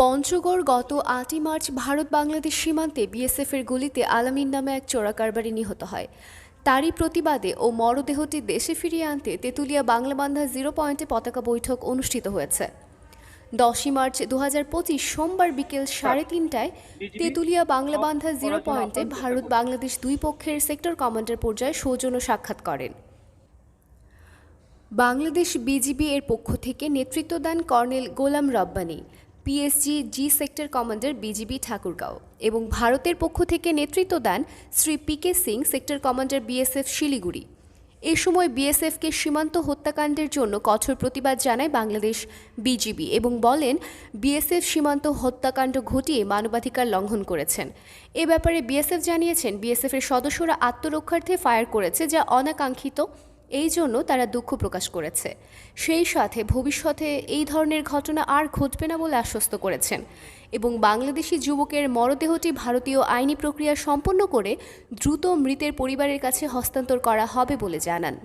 পঞ্চগড় গত আটই মার্চ ভারত বাংলাদেশ সীমান্তে বিএসএফের গুলিতে আলামিন নামে এক চোরাকারবারি নিহত হয়। তারই প্রতিবাদে ও মরদেহটি দেশে ফিরিয়ে আনতে তেঁতুলিয়া বাংলাবান্ধা জিরো পয়েন্টে পতাকা বৈঠক অনুষ্ঠিত হয়েছে। দশই মার্চ দুহাজার পঁচিশ সোমবার বিকেল সাড়ে তিনটায় তেঁতুলিয়া বাংলাবান্ধা জিরো পয়েন্টে ভারত বাংলাদেশ দুই পক্ষের সেক্টর কমান্ডার পর্যায়ে সৌজন্য সাক্ষাৎ করেন। বাংলাদেশ বিজিবি এর পক্ষ থেকে নেতৃত্ব দেন colonel Golam Rabbani. PSG G sector commander BGB Thakurgaon এবং ভারতের পক্ষ থেকে নেতৃত্ব দেন Shri P K Singh sector commander BSF Siliguri. এ সময় বিএসএফকে সীমান্ত হত্যাকাণ্ডের জন্য কঠোর প্রতিবাদ জানায় বাংলাদেশ বিজিবি এবং বলেন বিএসএফ সীমান্ত হত্যাকাণ্ড ঘটিয়ে মানবাধিকার লঙ্ঘন করেছেন। এ ব্যাপারে বিএসএফ জানিয়েছেন বিএসএফের সদস্যরা আত্মরক্ষার্থে ফায়ার করেছে, যা অনাকাঙ্ক্ষিত এই জন্য তারা দুঃখ প্রকাশ করেছে। সেই সাথে ভবিষ্যতে এই ধরনের ঘটনা আর ঘটবে না বলে আশ্বস্ত করেছেন এবং বাংলাদেশি যুবকের মরদেহটি ভারতীয় আইনি প্রক্রিয়া সম্পন্ন করে দ্রুত মৃতের পরিবারের কাছে হস্তান্তর করা হবে বলে জানান।